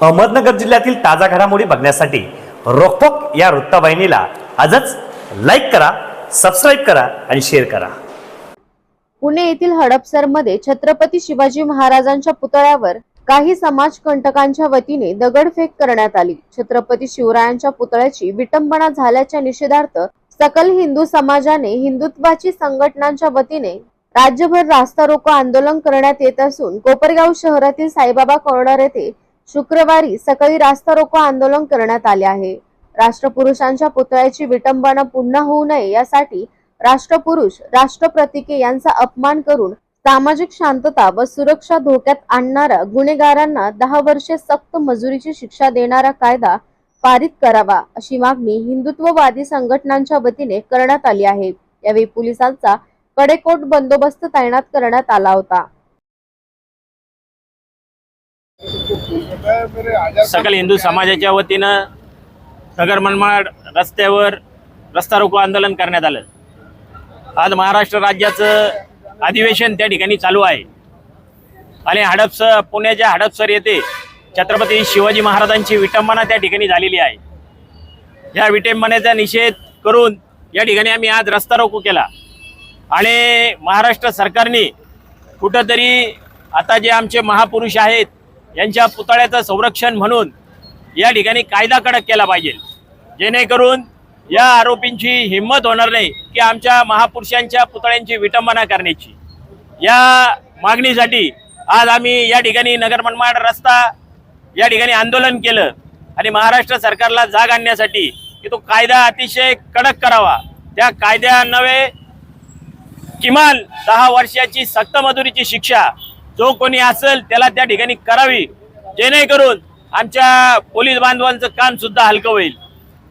अहमदनगर जिल्ह्यातील ताजा घडामोडी बघण्यासाठी रोखोक या वृत्तवाहिनीला आजच लाईक करा सबस्क्राईब करा आणि शेअर करा. पुणे येथील हडपसरमध्ये छत्रपती शिवाजी महाराजांच्या पुतळ्यावर काही समाजकंटकांच्या वतीने दगडफेक करण्यात आली. छत्रपती शिवरायांच्या पुतळ्याची विटंबना झाल्याच्या निषेधार्थ सकल हिंदू समाजाने हिंदुत्वाची संघटनांच्या वतीने राज्यभर रास्ता रोको आंदोलन करण्यात येत असून कोपरगाव शहरातील साईबाबा कॉर्नर येथे शुक्रवारी सकाळी रास्ता रोको आंदोलन करण्यात आले आहे. राष्ट्रपुरुषांच्या पुतळ्याची विटंबना पुन्हा होऊ नये यासाठी राष्ट्रपुरुष राष्ट्रप्रतिके यांचा अपमान करून सामाजिक शांतता व सुरक्षा धोक्यात आणणाऱ्या गुन्हेगारांना दहा वर्षे सक्त मजुरीची शिक्षा देणारा कायदा पारित करावा अशी मागणी हिंदुत्ववादी संघटनांच्या वतीने करण्यात आली आहे. यावेळी पोलिसांचा कडेकोट बंदोबस्त तैनात करण्यात आला होता. सकल हिंदू समाजाच्या वतीनं नगर मनमाड रस्त्यावर रस्ता रोको आंदोलन करण्यात आलं. आज महाराष्ट्र राज्याचं अधिवेशन त्या ठिकाणी चालू आहे. आणि हडपसर पुण्याच्या हडपसर येथे छत्रपती शिवाजी महाराजांची विटंबना त्या ठिकाणी झालेली आहे. या विटंबनेचा निषेध करून या ठिकाणी आम्ही आज रस्ता रोको केला. आणि महाराष्ट्र सरकारने कुठंतरी आता जे आमचे महापुरुष आहेत यांच्या पुतळ्याचं संरक्षण म्हणून या ठिकाणी कायदा कडक केला पाहिजे. जेणेकरून या आरोपींची हिंमत होणार नाही की आमच्या महापुरुषांच्या पुतळ्यांची विटंबना करण्याची. या मागणीसाठी आज आम्ही या ठिकाणी नगर मनमाड रस्ता या ठिकाणी आंदोलन केलं आणि महाराष्ट्र सरकारला जाग आणण्यासाठी की तो कायदा अतिशय कडक करावा. त्या कायद्यान्वये किमान दहा वर्षाची सक्त मजुरीची शिक्षा जो कोणी असेल त्याला त्या ठिकाणी करावी जेणेकरून आमच्या पोलीस बांधवांचं काम सुद्धा हलकं होईल.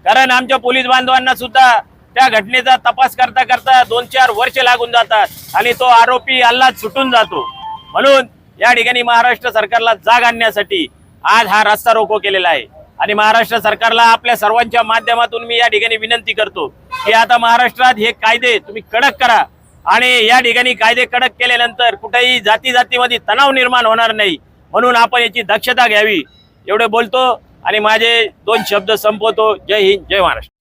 कारण आमच्या पोलीस बांधवांना सुद्धा त्या घटनेचा तपास करता करता दोन चार वर्ष लागून जातात आणि तो आरोपी अल्लाच सुटून जातो. म्हणून या ठिकाणी महाराष्ट्र सरकारला जाग आणण्यासाठी आज हा रस्ता रोको केलेला आहे. आणि महाराष्ट्र सरकारला आपल्या सर्वांच्या माध्यमातून मी या ठिकाणी विनंती करतो की आता महाराष्ट्रात हे कायदे तुम्ही कडक करा. आणि या ठिकाणी कायदे कडक केल्यानंतर कुठेही जाती जातीमध्ये तणाव निर्माण होणार नाही. म्हणून आपण याची दक्षता घ्यावी. एवढे बोलतो आणि माझे दोन शब्द संपवतो. जय हिंद जय महाराष्ट्र.